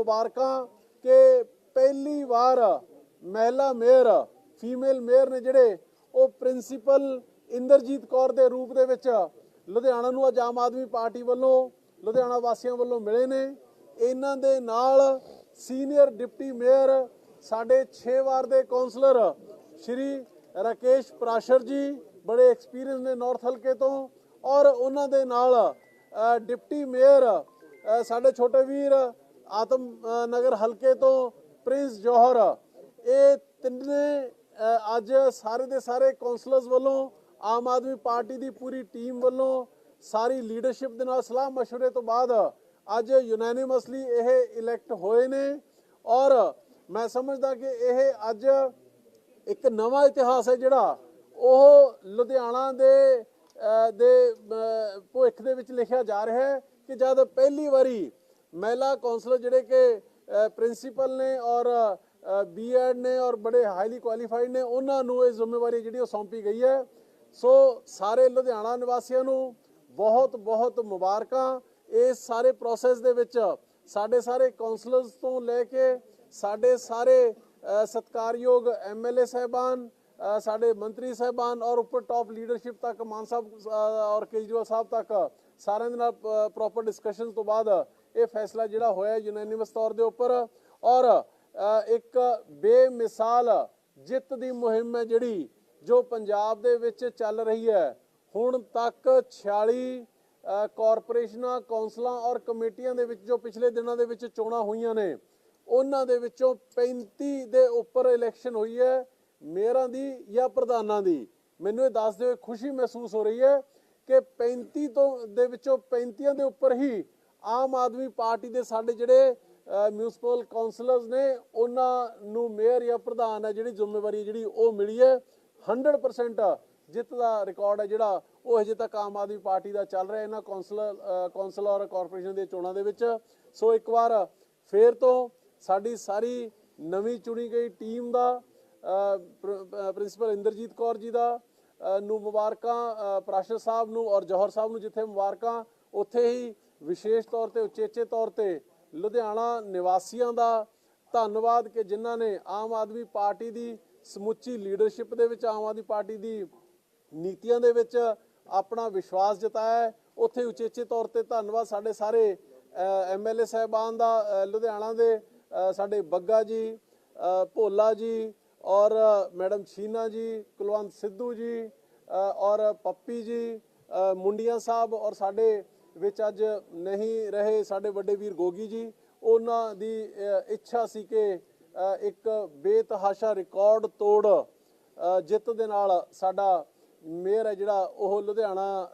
ਮੁਬਾਰਕਾਂ ਕਿ ਪਹਿਲੀ ਵਾਰ ਮਹਿਲਾ ਮੇਅਰ, ਫੀਮੇਲ ਮੇਅਰ ਨੇ ਜਿਹੜੇ ਉਹ ਪ੍ਰਿੰਸੀਪਲ ਇੰਦਰਜੀਤ ਕੌਰ ਦੇ ਰੂਪ ਦੇ ਵਿੱਚ ਲੁਧਿਆਣਾ ਨੂੰ ਅੱਜ ਆਮ ਆਦਮੀ ਪਾਰਟੀ ਵੱਲੋਂ, ਲੁਧਿਆਣਾ ਵਾਸੀਆਂ ਵੱਲੋਂ ਮਿਲੇ ਨੇ। ਇਹਨਾਂ ਦੇ ਨਾਲ ਸੀਨੀਅਰ ਡਿਪਟੀ ਮੇਅਰ, ਸਾਡੇ 6 ਵਾਰ ਦੇ ਕਾਉਂਸਲਰ ਸ਼੍ਰੀ ਰਾਕੇਸ਼ ਪ੍ਰਾਸ਼ਰ ਜੀ, ਬੜੇ ਐਕਸਪੀਰੀਅੰਸ ਨੇ ਨਾਰਥ ਹਲਕੇ ਤੋਂ ਔਰ ਉਹਨਾਂ ਦੇ ਨਾਲ ਡਿਪਟੀ ਮੇਅਰ ਸਾਡੇ ਛੋਟੇ ਵੀਰ ਆਤਮ ਅ, ਨਗਰ ਹਲਕੇ ਤੋਂ ਪ੍ਰਿੰਸ ਜੋਹਰ ਇਹ ਤਿੰਨੇ ਅ, ਅੱਜ ਸਾਰੇ ਦੇ ਸਾਰੇ ਕਾਉਂਸਲਰਸ ਵੱਲੋਂ ਆਮ ਆਦਮੀ ਪਾਰਟੀ ਦੀ ਪੂਰੀ ਟੀਮ ਵੱਲੋਂ ਸਾਰੀ ਲੀਡਰਸ਼ਿਪ ਦੇ ਨਾਲ ਸਲਾਹ مشورے ਤੋਂ ਬਾਅਦ ਅੱਜ ਯੂਨੈਨਿਮਸਲੀ ਇਹ ਇਲੈਕਟ ਹੋਏ ਨੇ ਔਰ ਮੈਂ ਸਮਝਦਾ ਕਿ ਇਹ ਅੱਜ ਇੱਕ ਨਵਾਂ ਇਤਿਹਾਸ ਹੈ ਜਿਹੜਾ ਉਹ ਲੁਧਿਆਣਾ ਦੇ ਅਹ, ਦੇ ਅਹ, ਭਵਿੱਖ ਦੇ ਵਿੱਚ ਲਿਖਿਆ ਜਾ ਰਿਹਾ ਹੈ ਕਿ ਜਦ ਪਹਿਲੀ ਵਾਰੀ ਮਹਿਲਾ ਕਾਉਂਸਲਰ ਜਿਹੜੇ ਕਿ ਪ੍ਰਿੰਸੀਪਲ ਨੇ ਔਰ ਬੀਐਡ ਨੇ ਔਰ ਬੜੇ ਹਾਈਲੀ ਕੁਆਲੀਫਾਈਡ ਨੇ ਉਹਨਾਂ ਨੂੰ ਇਹ ਜ਼ਿੰਮੇਵਾਰੀ ਜਿਹੜੀ ਉਹ ਸੌਂਪੀ ਗਈ ਹੈ। ਸੋ ਸਾਰੇ ਲੁਧਿਆਣਾ ਨਿਵਾਸੀਆਂ ਨੂੰ ਬਹੁਤ ਬਹੁਤ ਮੁਬਾਰਕਾਂ। ਇਸ ਸਾਰੇ ਪ੍ਰੋਸੈਸ ਦੇ ਵਿੱਚ ਸਾਡੇ ਸਾਰੇ ਕਾਉਂਸਲਰਸ ਤੋਂ ਲੈ ਕੇ ਸਾਡੇ ਸਾਰੇ ਅ, ਸਤਿਕਾਰਯੋਗ ਐਮਐਲਏ ਸਹਿਬਾਨ ਅ, ਸਾਡੇ ਮੰਤਰੀ ਸਹਿਬਾਨ ਔਰ ਉੱਪਰ ਟਾਪ ਲੀਡਰਸ਼ਿਪ ਤੱਕ ਮਾਨ ਸਾਹਿਬ ਔਰ ਕੇਜਰੀਵਾਲ ਸਾਹਿਬ ਤੱਕ ਸਾਰਿਆਂ ਦੇ ਨਾਲ ਪ੍ਰੋਪਰ ਡਿਸਕਸ਼ਨ ਤੋਂ ਬਾਅਦ ਇਹ ਫੈਸਲਾ ਜਿਹੜਾ ਹੋਇਆ ਯੂਨੈਨਿਮਸ ਤੌਰ ਦੇ ਉੱਪਰ ਔਰ ਇੱਕ ਬੇਮਿਸਾਲ ਜਿੱਤ ਦੀ ਮੁਹਿੰਮ ਹੈ ਜਿਹੜੀ ਜੋ ਪੰਜਾਬ ਦੇ ਵਿੱਚ ਚੱਲ ਰਹੀ ਹੈ। ਹੁਣ ਤੱਕ 46 ਕਾਰਪੋਰੇਸ਼ਨਾਂ, ਕੌਂਸਲਾਂ ਔਰ ਕਮੇਟੀਆਂ ਦੇ ਵਿੱਚ ਜੋ ਪਿਛਲੇ ਦਿਨਾਂ ਦੇ ਵਿੱਚ ਚੋਣਾਂ ਹੋਈਆਂ ਨੇ, ਉਹਨਾਂ ਦੇ ਵਿੱਚੋਂ 35 ਦੇ ਉੱਪਰ ਇਲੈਕਸ਼ਨ ਹੋਈ ਹੈ, ਮੇਅਰਾਂ ਦੀ ਜਾਂ ਪ੍ਰਧਾਨਾਂ ਦੀ। ਮੈਨੂੰ ਇਹ ਦੱਸਦੇ ਹੋਏ ਖੁਸ਼ੀ ਮਹਿਸੂਸ ਹੋ ਰਹੀ ਹੈ ਕਿ 35 ਤੋਂ, ਦੇ ਵਿੱਚੋਂ 35 ਦੇ ਉੱਪਰ ਹੀ ਆਮ ਆਦਮੀ ਪਾਰਟੀ ਦੇ ਸਾਡੇ ਜਿਹੜੇ ਮਿਊਨਿਸਪਲ ਕਾਉਂਸਲਰਸ ਨੇ ਉਹਨਾਂ ਨੂੰ ਮੇਅਰ ਜਾਂ ਪ੍ਰਧਾਨ ਹੈ ਜਿਹੜੀ ਜ਼ਿੰਮੇਵਾਰੀ ਜਿਹੜੀ ਉਹ ਮਿਲੀ ਹੈ। 100% ਜਿੱਤ ਦਾ ਰਿਕਾਰਡ ਹੈ ਜਿਹੜਾ ਉਹ ਹਜੇ ਤੱਕ ਆਮ ਆਦਮੀ ਪਾਰਟੀ ਦਾ ਚੱਲ ਰਿਹਾ ਇਹਨਾਂ ਕੌਂਸਲਰ ਅ, ਔਰ ਕਾਰਪੋਰੇਸ਼ਨ ਦੀਆਂ ਚੋਣਾਂ ਦੇ ਵਿੱਚ। ਸੋ ਇੱਕ ਵਾਰ ਫੇਰ ਤੋਂ ਸਾਡੀ ਸਾਰੀ ਨਵੀਂ ਚੁਣੀ ਗਈ ਟੀਮ ਦਾ ਪ੍ਰਿੰਸੀਪਲ ਇੰਦਰਜੀਤ ਕੌਰ ਜੀ ਦਾ ਨੂੰ ਮੁਬਾਰਕਾਂ ਪ੍ਰਾਸ਼ਰ ਸਾਹਿਬ ਨੂੰ ਔਰ ਜੌਹਰ ਸਾਹਿਬ ਨੂੰ ਜਿੱਥੇ ਮੁਬਾਰਕਾਂ ਉੱਥੇ ਹੀ ਵਿਸ਼ੇਸ਼ ਤੌਰ ਤੇ, ਉਚੇਚੇ ਤੌਰ ਤੇ ਲੁਧਿਆਣਾ ਨਿਵਾਸੀਆਂ ਦਾ ਧੰਨਵਾਦ ਕਿ ਜਿਨ੍ਹਾਂ ਨੇ ਆਮ ਆਦਮੀ ਪਾਰਟੀ ਦੀ ਸਮੁੱਚੀ ਲੀਡਰਸ਼ਿਪ ਦੇ ਵਿੱਚ, ਆਮ ਆਦਮੀ ਪਾਰਟੀ ਦੀ ਨੀਤੀਆਂ ਦੇ ਵਿੱਚ ਆਪਣਾ ਵਿਸ਼ਵਾਸ ਜਤਾਇਆ ਉੱਥੇ ਉਚੇਚੇ ਤੌਰ ਤੇ ਧੰਨਵਾਦ ਸਾਡੇ ਸਾਰੇ ਐਮਐਲਏ ਸਾਹਿਬਾਨ ਦਾ ਲੁਧਿਆਣਾ ਦੇ ਸਾਡੇ ਬੱਗਾ ਜੀ ਭੋਲਾ ਜੀ ਔਰ ਮੈਡਮ ਛੀਨਾ ਜੀ, ਕੁਲਵੰਤ ਸਿੱਧੂ ਜੀ ਔਰ ਪੱਪੀ ਜੀ ਮੁੰਡੀਆਂ ਸਾਹਿਬ ਔਰ ਸਾਡੇ ਵਿੱਚ ਅੱਜ ਨਹੀਂ ਰਹੇ ਸਾਡੇ ਵੱਡੇ ਵੀਰ ਗੋਗੀ ਜੀ, ਉਹਨਾਂ ਦੀ ਇੱਛਾ ਸੀ ਕਿ ਇੱਕ ਬੇਤਹਾਸ਼ਾ ਰਿਕਾਰਡ ਤੋੜ ਜਿੱਤ ਦੇ ਨਾਲ ਸਾਡਾ ਮੇਅਰ ਹੈ ਜਿਹੜਾ, ਉਹ ਲੁਧਿਆਣਾ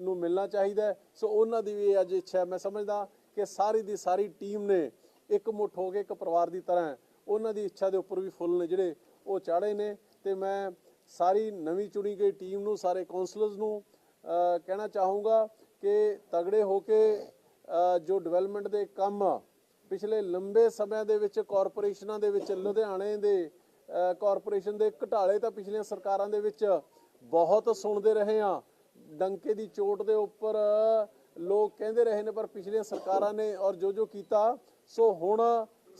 ਨੂੰ ਮਿਲਣਾ ਚਾਹੀਦਾ ਸੋ ਉਹਨਾਂ ਦੀ ਵੀ ਅੱਜ ਇੱਛਾ ਮੈਂ ਸਮਝਦਾ ਕਿ ਸਾਰੀ ਦੀ ਸਾਰੀ ਟੀਮ ਨੇ ਇੱਕ ਮੁੱਠ ਹੋ ਕੇ ਇੱਕ ਪਰਿਵਾਰ ਦੀ ਤਰ੍ਹਾਂ ਉਹਨਾਂ ਦੀ ਇੱਛਾ ਦੇ ਉੱਪਰ ਵੀ ਫੁੱਲ ਨੇ ਜਿਹੜੇ ਉਹ ਚਾੜੇ ਨੇ। ਤੇ ਮੈਂ ਸਾਰੀ ਨਵੀਂ ਚੁਣੀ ਗਈ ਟੀਮ ਨੂੰ, ਸਾਰੇ ਕਾਉਂਸਲਰਸ ਨੂੰ ਕਹਿਣਾ ਚਾਹੂੰਗਾ ਕਿ ਤਗੜੇ ਹੋ ਕੇ ਜੋ ਡਿਵੈਲਪਮੈਂਟ ਦੇ ਕੰਮ ਪਿਛਲੇ ਲੰਬੇ ਸਮਿਆਂ ਦੇ ਵਿੱਚ ਕਾਰਪੋਰੇਸ਼ਨਾਂ ਦੇ ਵਿੱਚ ਲੁਧਿਆਣੇ ਦੇ ਅ, ਕਾਰਪੋਰੇਸ਼ਨ ਦੇ ਘਟਾਲੇ ਤਾਂ ਪਿਛਲੀਆਂ ਸਰਕਾਰਾਂ ਦੇ ਵਿੱਚ ਬਹੁਤ ਸੁਣਦੇ ਰਹੇ ਆ। ਡੰਕੇ ਦੀ ਚੋਟ ਦੇ ਉੱਪਰ ਲੋਕ ਕਹਿੰਦੇ ਰਹੇ ਨੇ ਪਰ ਪਿਛਲੀਆਂ ਸਰਕਾਰਾਂ ਨੇ ਔਰ ਜੋ ਜੋ ਕੀਤਾ ਸੋ ਹੁਣ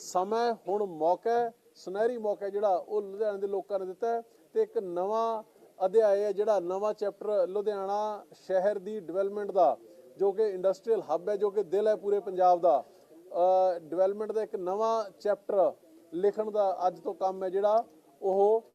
ਸਮਾਂ ਹੁਣ ਮੌਕਾ ਸੁਨਹਿਰੀ ਮੌਕਾ ਜਿਹੜਾ ਉਹ ਲੁਧਿਆਣੇ ਦੇ ਲੋਕਾਂ ਨੇ ਦਿੱਤਾ ਹੈ ਤੇ ਇੱਕ ਨਵਾਂ ਅਧਿਆਇ ਹੈ ਜਿਹੜਾ ਨਵਾਂ ਚੈਪਟਰ ਲੁਧਿਆਣਾ ਸ਼ਹਿਰ ਦੀ ਡਿਵੈਲਪਮੈਂਟ ਦਾ, ਜੋ ਕਿ ਇੰਡਸਟਰੀਅਲ ਹੱਬ ਹੈ, ਜੋ ਕਿ ਦਿਲ ਹੈ ਪੂਰੇ ਪੰਜਾਬ ਦਾ। ਡਿਵੈਲਪਮੈਂਟ ਦਾ ਇੱਕ ਨਵਾਂ ਚੈਪਟਰ ਲਿਖਣ ਦਾ ਅੱਜ ਤੋਂ ਕੰਮ ਹੈ ਜਿਹੜਾ, ਉਹ